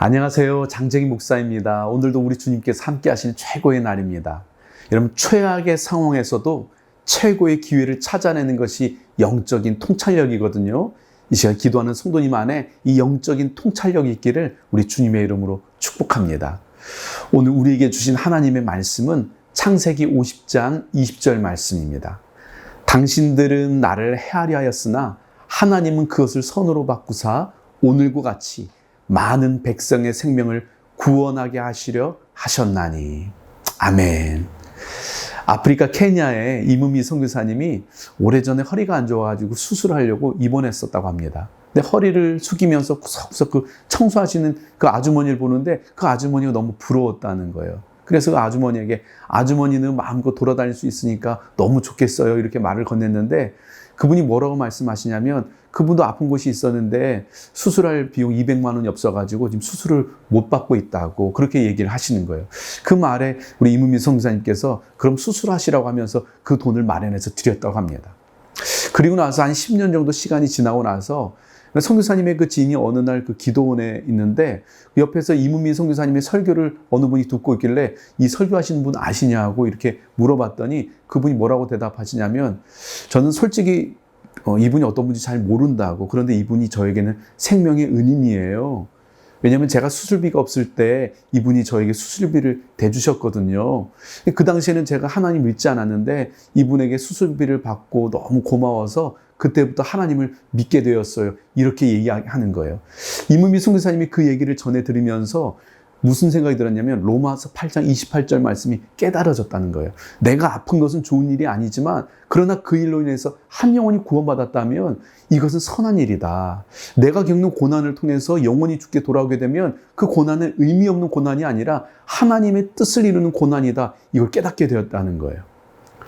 안녕하세요. 장재기 목사입니다. 오늘도 우리 주님께서 함께 하시는 최고의 날입니다. 여러분, 최악의 상황에서도 최고의 기회를 찾아내는 것이 영적인 통찰력이거든요. 이 시간 기도하는 성도님 안에 이 영적인 통찰력이 있기를 우리 주님의 이름으로 축복합니다. 오늘 우리에게 주신 하나님의 말씀은 창세기 50장 20절 말씀입니다. 당신들은 나를 헤아려 하였으나 하나님은 그것을 선으로 바꾸사 오늘과 같이 많은 백성의 생명을 구원하게 하시려 하셨나니. 아멘. 아프리카 케냐에 이문미 선교사님이 오래전에 허리가 안 좋아가지고 수술하려고 입원했었다고 합니다. 근데 허리를 숙이면서 구석구석 그 청소하시는 그 아주머니를 보는데 그 아주머니가 너무 부러웠다는 거예요. 그래서 그 아주머니에게 아주머니는 마음껏 돌아다닐 수 있으니까 너무 좋겠어요. 이렇게 말을 건넸는데 그분이 뭐라고 말씀하시냐면 그분도 아픈 곳이 있었는데 수술할 비용 200만 원이 없어가지고 지금 수술을 못 받고 있다고 그렇게 얘기를 하시는 거예요. 그 말에 우리 이문미 성사님께서 그럼 수술하시라고 하면서 그 돈을 마련해서 드렸다고 합니다. 그리고 나서 한 10년 정도 시간이 지나고 나서 성교사님의 그 지인이 어느 날 그 기도원에 있는데 그 옆에서 이문미 성교사님의 설교를 어느 분이 듣고 있길래 이 설교하시는 분 아시냐고 이렇게 물어봤더니 그분이 뭐라고 대답하시냐면 저는 솔직히 어, 이분이 어떤 분인지 잘 모른다고 그런데 이분이 저에게는 생명의 은인이에요. 왜냐하면 제가 수술비가 없을 때 이분이 저에게 수술비를 대주셨거든요. 그 당시에는 제가 하나님 믿지 않았는데 이분에게 수술비를 받고 너무 고마워서 그때부터 하나님을 믿게 되었어요. 이렇게 얘기하는 거예요. 이문미 선교사님이 그 얘기를 전해 들으면서 무슨 생각이 들었냐면 로마서 8장 28절 말씀이 깨달아졌다는 거예요. 내가 아픈 것은 좋은 일이 아니지만 그러나 그 일로 인해서 한 영혼이 구원받았다면 이것은 선한 일이다. 내가 겪는 고난을 통해서 영혼이 죽게 돌아오게 되면 그 고난은 의미 없는 고난이 아니라 하나님의 뜻을 이루는 고난이다. 이걸 깨닫게 되었다는 거예요.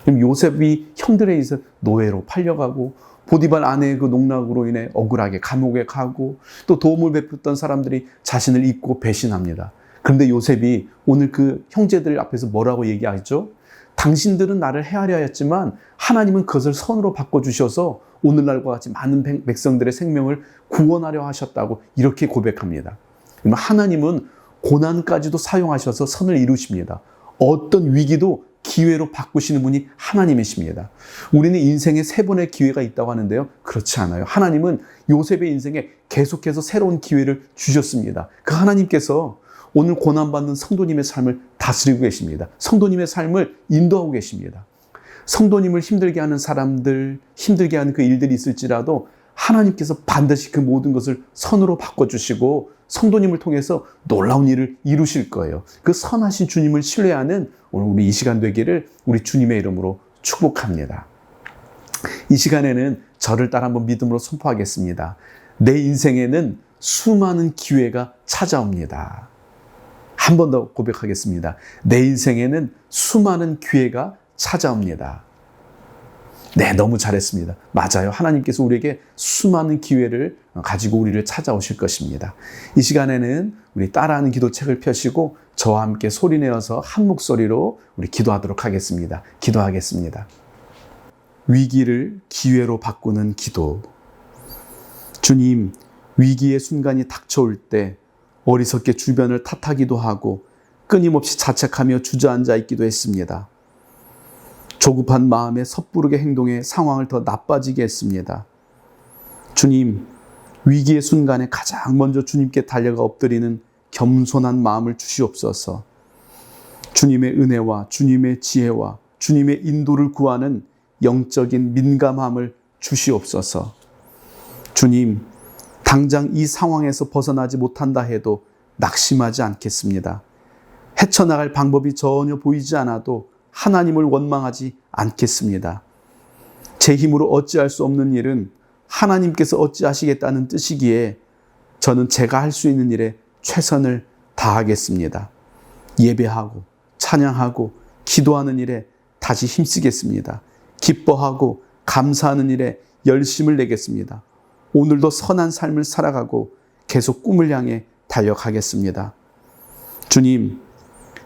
그럼 요셉이 형들에 의해서 노예로 팔려가고 보디발 아내의 그 농락으로 인해 억울하게 감옥에 가고 또 도움을 베풀었던 사람들이 자신을 잊고 배신합니다. 그런데 요셉이 오늘 그 형제들 앞에서 뭐라고 얘기하죠? 당신들은 나를 헤아려 하였지만 하나님은 그것을 선으로 바꿔주셔서 오늘날과 같이 많은 백성들의 생명을 구원하려 하셨다고 이렇게 고백합니다. 하나님은 고난까지도 사용하셔서 선을 이루십니다. 어떤 위기도 기회로 바꾸시는 분이 하나님이십니다. 우리는 인생에 세 번의 기회가 있다고 하는데요. 그렇지 않아요. 하나님은 요셉의 인생에 계속해서 새로운 기회를 주셨습니다. 그 하나님께서 오늘 고난받는 성도님의 삶을 다스리고 계십니다. 성도님의 삶을 인도하고 계십니다. 성도님을 힘들게 하는 사람들, 힘들게 하는 그 일들이 있을지라도 하나님께서 반드시 그 모든 것을 선으로 바꿔주시고 성도님을 통해서 놀라운 일을 이루실 거예요. 그 선하신 주님을 신뢰하는 오늘 우리 이 시간 되기를 우리 주님의 이름으로 축복합니다. 이 시간에는 저를 따라 한번 믿음으로 선포하겠습니다. 내 인생에는 수많은 기회가 찾아옵니다. 한 번 더 고백하겠습니다. 내 인생에는 수많은 기회가 찾아옵니다. 네, 너무 잘했습니다. 맞아요. 하나님께서 우리에게 수많은 기회를 가지고 우리를 찾아오실 것입니다. 이 시간에는 우리 따라하는 기도책을 펴시고 저와 함께 소리내어서 한 목소리로 우리 기도하도록 하겠습니다. 기도하겠습니다. 위기를 기회로 바꾸는 기도. 주님, 위기의 순간이 닥쳐올 때 어리석게 주변을 탓하기도 하고 끊임없이 자책하며 주저앉아 있기도 했습니다. 조급한 마음에 섣부르게 행동해 상황을 더 나빠지게 했습니다. 주님, 위기의 순간에 가장 먼저 주님께 달려가 엎드리는 겸손한 마음을 주시옵소서. 주님의 은혜와 주님의 지혜와 주님의 인도를 구하는 영적인 민감함을 주시옵소서. 주님, 당장 이 상황에서 벗어나지 못한다 해도 낙심하지 않겠습니다. 헤쳐나갈 방법이 전혀 보이지 않아도 하나님을 원망하지 않겠습니다. 제 힘으로 어찌할 수 없는 일은 하나님께서 어찌하시겠다는 뜻이기에 저는 제가 할 수 있는 일에 최선을 다하겠습니다. 예배하고 찬양하고 기도하는 일에 다시 힘쓰겠습니다. 기뻐하고 감사하는 일에 열심을 내겠습니다. 오늘도 선한 삶을 살아가고 계속 꿈을 향해 달려가겠습니다. 주님,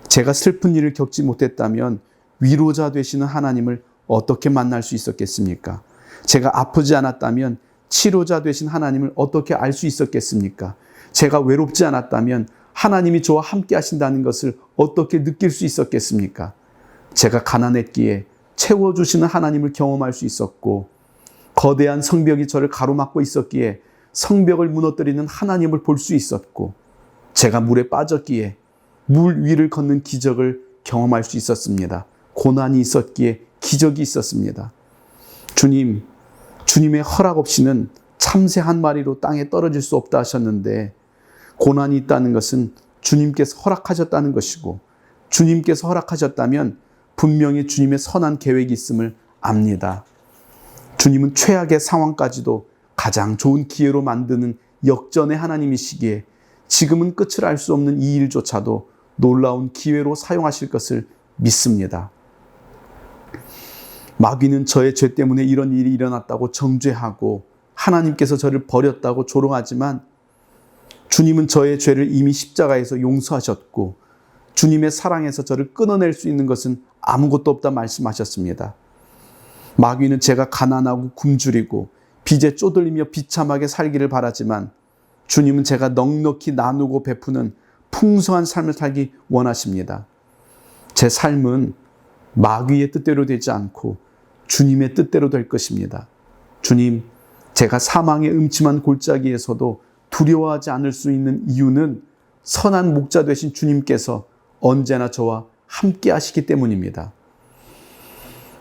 제가 슬픈 일을 겪지 못했다면 위로자 되시는 하나님을 어떻게 만날 수 있었겠습니까? 제가 아프지 않았다면 치료자 되신 하나님을 어떻게 알 수 있었겠습니까? 제가 외롭지 않았다면 하나님이 저와 함께 하신다는 것을 어떻게 느낄 수 있었겠습니까? 제가 가난했기에 채워주시는 하나님을 경험할 수 있었고, 거대한 성벽이 저를 가로막고 있었기에 성벽을 무너뜨리는 하나님을 볼 수 있었고, 제가 물에 빠졌기에 물 위를 걷는 기적을 경험할 수 있었습니다. 고난이 있었기에 기적이 있었습니다. 주님, 주님의 허락 없이는 참새 한 마리로 땅에 떨어질 수 없다 하셨는데, 고난이 있다는 것은 주님께서 허락하셨다는 것이고, 주님께서 허락하셨다면 분명히 주님의 선한 계획이 있음을 압니다. 주님은 최악의 상황까지도 가장 좋은 기회로 만드는 역전의 하나님이시기에 지금은 끝을 알 수 없는 이 일조차도 놀라운 기회로 사용하실 것을 믿습니다. 마귀는 저의 죄 때문에 이런 일이 일어났다고 정죄하고 하나님께서 저를 버렸다고 조롱하지만 주님은 저의 죄를 이미 십자가에서 용서하셨고 주님의 사랑에서 저를 끊어낼 수 있는 것은 아무것도 없다 말씀하셨습니다. 마귀는 제가 가난하고 굶주리고 빚에 쪼들리며 비참하게 살기를 바라지만 주님은 제가 넉넉히 나누고 베푸는 풍성한 삶을 살기 원하십니다. 제 삶은 마귀의 뜻대로 되지 않고 주님의 뜻대로 될 것입니다. 주님, 제가 사망의 음침한 골짜기에서도 두려워하지 않을 수 있는 이유는 선한 목자 되신 주님께서 언제나 저와 함께 하시기 때문입니다.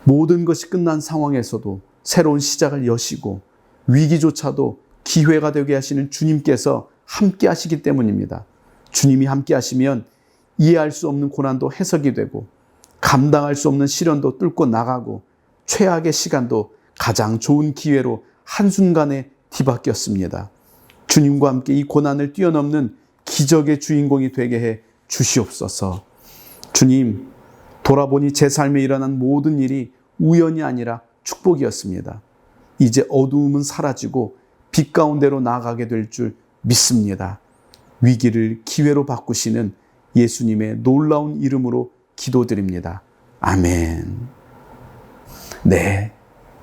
모든 것이 끝난 상황에서도 새로운 시작을 여시고 위기조차도 기회가 되게 하시는 주님께서 함께 하시기 때문입니다. 주님이 함께 하시면 이해할 수 없는 고난도 해석이 되고 감당할 수 없는 시련도 뚫고 나가고 최악의 시간도 가장 좋은 기회로 한순간에 뒤바뀌었습니다. 주님과 함께 이 고난을 뛰어넘는 기적의 주인공이 되게 해 주시옵소서. 주님, 돌아보니 제 삶에 일어난 모든 일이 우연이 아니라 축복이었습니다. 이제 어두움은 사라지고 빛 가운데로 나아가게 될 줄 믿습니다. 위기를 기회로 바꾸시는 예수님의 놀라운 이름으로 기도드립니다. 아멘. 네.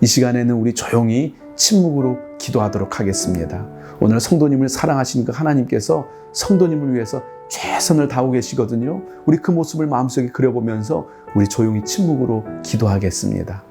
이 시간에는 우리 조용히 침묵으로 기도하도록 하겠습니다. 오늘 성도님을 사랑하시는 그 하나님께서 성도님을 위해서 최선을 다하고 계시거든요. 우리 그 모습을 마음속에 그려보면서 우리 조용히 침묵으로 기도하겠습니다.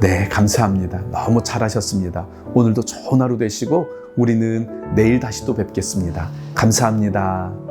네, 감사합니다. 너무 잘하셨습니다. 오늘도 좋은 하루 되시고 우리는 내일 다시 또 뵙겠습니다. 감사합니다.